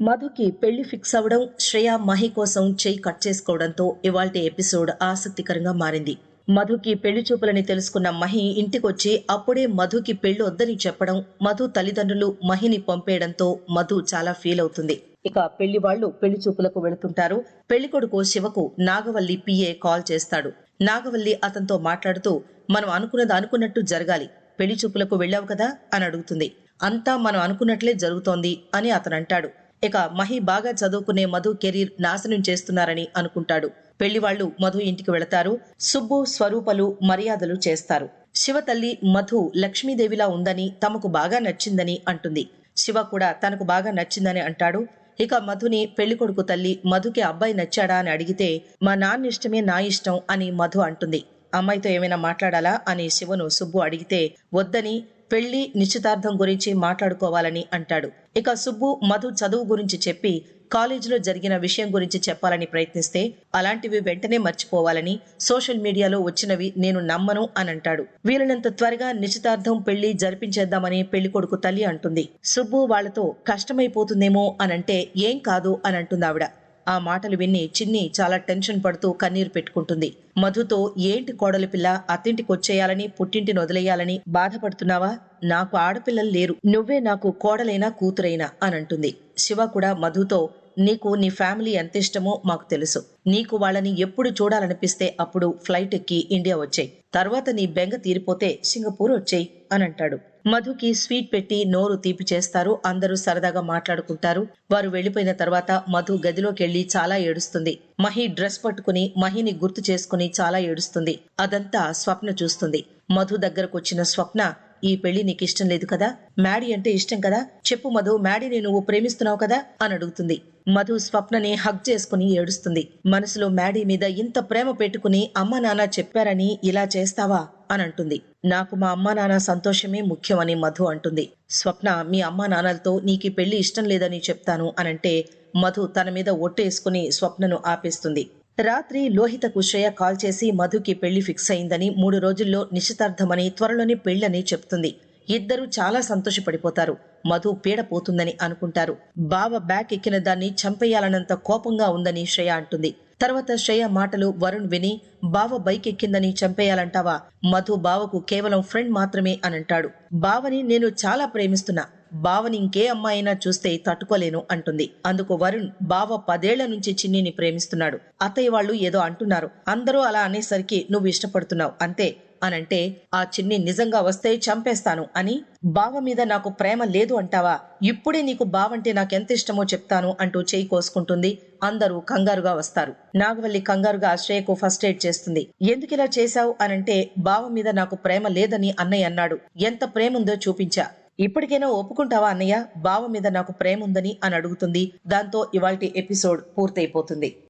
మధుకి పెళ్ళి ఫిక్స్ అవడం శ్రేయ మహి కోసం చేయి కట్ చేసుకోవడంతో ఇవాల్టి ఎపిసోడ్ ఆసక్తికరంగా మారింది. మధుకి పెళ్ళి చూపులని తెలుసుకున్న మహి ఇంటికొచ్చి అప్పుడే మధుకి పెళ్ళి వద్దని చెప్పడం మధు తల్లిదండ్రులు మహిని పంపేయడంతో మధు చాలా ఫీల్ అవుతుంది. ఇక పెళ్ళి వాళ్ళు పెళ్ళి చూపులకు వెళుతుంటారు. పెళ్ళి కొడుకు శివకు నాగవల్లి పిఏ కాల్ చేస్తాడు. నాగవల్లి అతనితో మాట్లాడుతూ మనం అనుకున్నది అనుకున్నట్టు జరగాలి. పెళ్ళి చూపులకు వెళ్ళావు కదా? అని అడుగుతుంది. అంతా మనం అనుకున్నట్లే జరుగుతోంది అని అతను అంటాడు ఇక మహి బాగా చదువుకునే మధు కెరీర్ నాశనం చేస్తున్నారని అనుకుంటాడు. పెళ్ళివాళ్ళు మధు ఇంటికి వెళతారు. సుబ్బు స్వరూపలు మర్యాదలు చేస్తారు. శివ తల్లి మధు లక్ష్మీదేవిలా ఉందని తమకు బాగా నచ్చిందని అంటుంది. శివ కూడా తనకు బాగా నచ్చిందని అంటాడు. ఇక మధుని పెళ్ళికొడుకు తల్లి మధుకి అబ్బాయి నచ్చాడా అని అడిగితే మా నాన్న ఇష్టమే నా ఇష్టం అని మధు అంటుంది. అమ్మాయితో ఏమైనా మాట్లాడాలా? అని శివను సుబ్బు అడిగితే వద్దని పెళ్ళి నిశ్చితార్థం గురించి మాట్లాడుకోవాలని అంటాడు. ఇక సుబ్బు మధు చదువు గురించి చెప్పి కాలేజీలో జరిగిన విషయం గురించి చెప్పాలని ప్రయత్నిస్తే అలాంటివి వెంటనే మర్చిపోవాలని సోషల్ మీడియాలో వచ్చినవి నేను నమ్మను అని అంటాడు వీలైనంత త్వరగా నిశ్చితార్థం పెళ్ళి జరిపించేద్దామని పెళ్ళి కొడుకు తల్లి అంటుంది. సుబ్బు వాళ్ళతో కష్టమైపోతుందేమో అనంటే ఏం కాదు అని అంటుంది ఆవిడ. ఆ మాటలు విని చిన్ని చాలా టెన్షన్ పడుతూ కన్నీరు పెట్టుకుంటుంది. మధుతో ఏంటి కోడలి పిల్ల అత్తింటికి వచ్చేయాలని పుట్టింటిని వదిలేయాలని బాధపడుతున్నావా? నాకు ఆడపిల్లలు లేరు. నువ్వే నాకు కోడలైనా కూతురైనా అని అంటుంది. శివ కూడా మధుతో నీకు నీ ఫ్యామిలీ ఎంత ఇష్టమో మాకు తెలుసు. నీకు వాళ్ళని ఎప్పుడు చూడాలనిపిస్తే అప్పుడు ఫ్లైట్ ఎక్కి ఇండియా వచ్చేయి. తర్వాత నీ బెంగ తీరిపోతే సింగపూర్ వచ్చేయి అని అంటాడు. మధుకి స్వీట్ పెట్టి నోరు తీపి చేస్తారు. అందరూ సరదాగా మాట్లాడుకుంటారు. వారు వెళ్ళిపోయిన తర్వాత మధు గదిలోకి వెళ్ళి చాలా ఏడుస్తుంది. మహి డ్రెస్ పట్టుకుని మహిని గుర్తు చేసుకుని చాలా ఏడుస్తుంది. అదంతా స్వప్న చూస్తుంది. మధు దగ్గరకు వచ్చిన స్వప్న ఈ పెళ్ళి నీకు ఇష్టం లేదు కదా? మ్యాడీ అంటే ఇష్టం కదా? చెప్పు మధు మ్యాడీని నువ్వు ప్రేమిస్తున్నావు కదా? అని అడుగుతుంది. మధు స్వప్నని హగ్ చేసుకుని ఏడుస్తుంది. మనసులో మ్యాడీ మీద ఇంత ప్రేమ పెట్టుకుని అమ్మ నాన్న చెప్పారని ఇలా చేస్తావా? అని అంటుంది. నాకు మా అమ్మా నాన్న సంతోషమే ముఖ్యమని మధు అంటుంది. స్వప్న మీ అమ్మా నాన్నలతో నీకు పెళ్ళి ఇష్టం లేదని చెప్తాను అనంటే మధు తన మీద ఒట్టేసుకుని స్వప్నను ఆపేస్తుంది. రాత్రి లోహితకు శ్రేయ కాల్ చేసి మధుకి పెళ్ళి ఫిక్స్ అయిందని మూడు రోజుల్లో నిశ్చితార్థమని త్వరలోనే పెళ్ళని చెప్తుంది. ఇద్దరూ చాలా సంతోషపడిపోతారు. మధు పీడ పోతుందని అనుకుంటారు. బావ బ్యాక్ ఎక్కిన దాన్ని చంపేయాలన్నంత కోపంగా ఉందని శ్రేయ అంటుంది. తర్వాత శ్రేయ మాటలు వరుణ్ విని బావ బైక్ ఎక్కిందని చంపేయాలంటావా? మధు బావకు కేవలం ఫ్రెండ్ మాత్రమే అని అంటాడు బావని నేను చాలా ప్రేమిస్తున్నా. బావని ఇంకే అమ్మాయినా చూస్తే తట్టుకోలేను అంటుంది. అందుకు వరుణ్ బావ పదేళ్ళ నుంచి చిన్నిని ప్రేమిస్తున్నాడు. అత్తయ్య వాళ్ళు ఏదో అంటున్నారు. అందరూ అలా అనేసరికి నువ్వు ఇష్టపడుతున్నావు అంతే అనంటే ఆ చిన్ని నిజంగా వస్తే చంపేస్తాను అని బావ మీద నాకు ప్రేమ లేదు అంటావా? ఇప్పుడే నీకు బావంటే నాకెంత ఇష్టమో చెప్తాను అంటూ చేయి కోసుకుంటుంది. అందరూ కంగారుగా వస్తారు. నాగవల్లి కంగారుగా శ్రేయకు ఫస్ట్ ఎయిడ్ చేస్తుంది. ఎందుకు ఇలా చేశావు? అనంటే బావ మీద నాకు ప్రేమ లేదని అన్నయ్య అన్నాడు. ఎంత ప్రేమ ఉందో చూపించా. ఇప్పటికైనా ఒప్పుకుంటావా అన్నయ్య? బావ మీద నాకు ప్రేమ ఉందని అని అడుగుతుంది. దాంతో ఇవాల్టి ఎపిసోడ్ పూర్తయిపోతుంది.